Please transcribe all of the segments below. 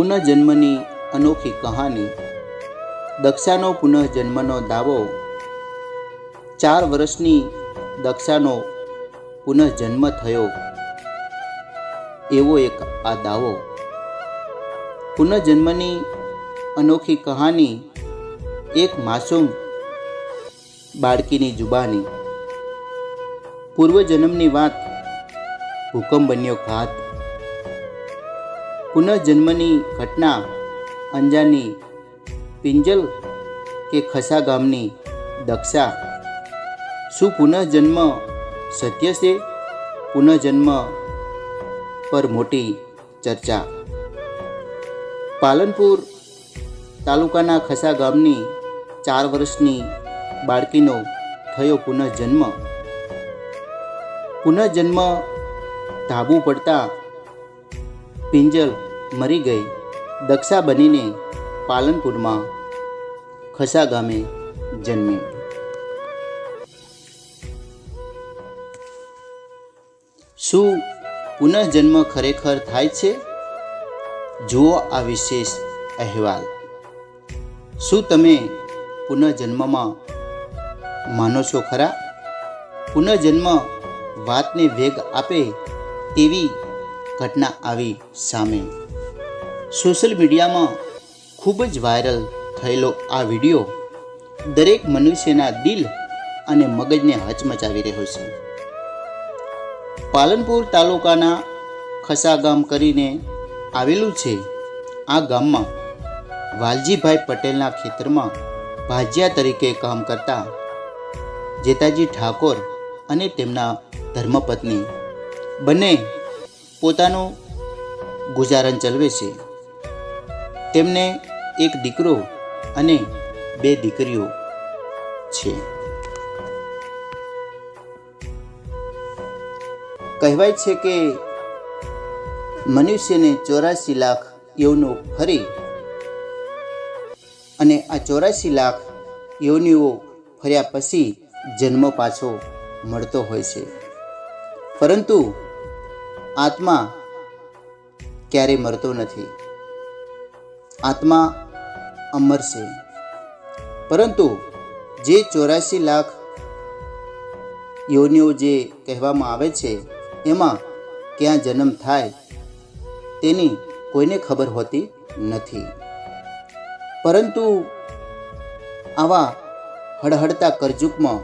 પુનઃજન્મની અનોખી કહાની. દક્ષાનો પુનઃજન્મનો દાવો. ચાર વર્ષની દક્ષાનો પુનઃજન્મ થયો. એવો એક આ દાવો. પુનઃજન્મની અનોખી કહાની એક માસૂમ બાળકીની જુબાની. પૂર્વજન્મની વાત ભૂકંપ બન્યો ઘાત. પુનઃજન્મની ઘટના અંજાની પિંજલ કે ખસા ગામની દક્ષા. શું પુનઃજન્મ સત્ય છે? પુનઃજન્મ પર મોટી ચર્ચા. પાલનપુર તાલુકાના ખસા ગામની ચાર વર્ષની બાળકીનો થયો પુનઃજન્મ. પુનઃજન્મ ધાબુ પડતા પિંજલ મરી ગઈ. દક્ષા બનીને પાલનપુરમાં ખસા ગામે જન્મી. શું પુનઃજન્મ ખરેખર થાય છે? જુઓ આ વિશેષ અહેવાલ. શું તમે પુનઃજન્મમાં માનો છો ખરા? પુનઃજન્મ વાતને વેગ આપે તેવી ઘટના આવી સામે. સોશિયલ મીડિયામાં ખૂબ જ વાયરલ થયેલો આ વીડિયો દરેક મનુષ્યના દિલ અને મગજને હચમચાવી રહ્યો છે. પાલનપુર તાલુકાના ખસા ગામ કરીને આવેલું છે. આ ગામમાં વાલજીભાઈ પટેલના ખેતરમાં ભાજિયા તરીકે કામ કરતા જેતાજી ઠાકોર અને તેમના ધર્મપત્ની. બંને પોતાનું ગુજારણ ચલાવે છે. તેમને એક દીકરો અને બે દીકરીઓ છે. કહેવાય છે કે મનુષ્યને ચોરાસી લાખ યોનિઓ ફરી અને આ ચોરાસી લાખ યોનિઓ ફર્યા પછી જન્મ પાછો મળતો હોય છે. પરંતુ આત્મા ક્યારે મરતો નથી. આત્મા અમર છે. પરંતુ જે ચોરાસી લાખ યોનિઓ જે કહેવામાં આવે છે, એમાં ક્યાં જન્મ થાય તેની કોઈને ખબર હોતી નથી. પરંતુ આવા હળહળતા કરજુકમાં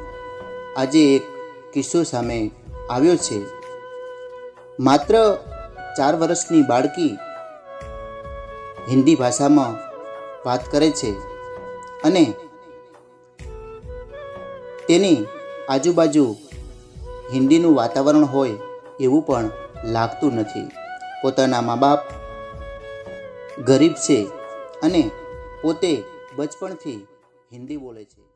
આજે એક કિસ્સો સામે આવ્યો છે. માત્ર ચાર વર્ષની બાળકી હિન્દી ભાષામાં વાત કરે છે અને તેની આજુબાજુ હિન્દીનું વાતાવરણ હોય એવું પણ લાગતું નથી. પોતાના મા બાપ ગરીબ છે અને પોતે બચપણથી હિન્દી બોલે છે.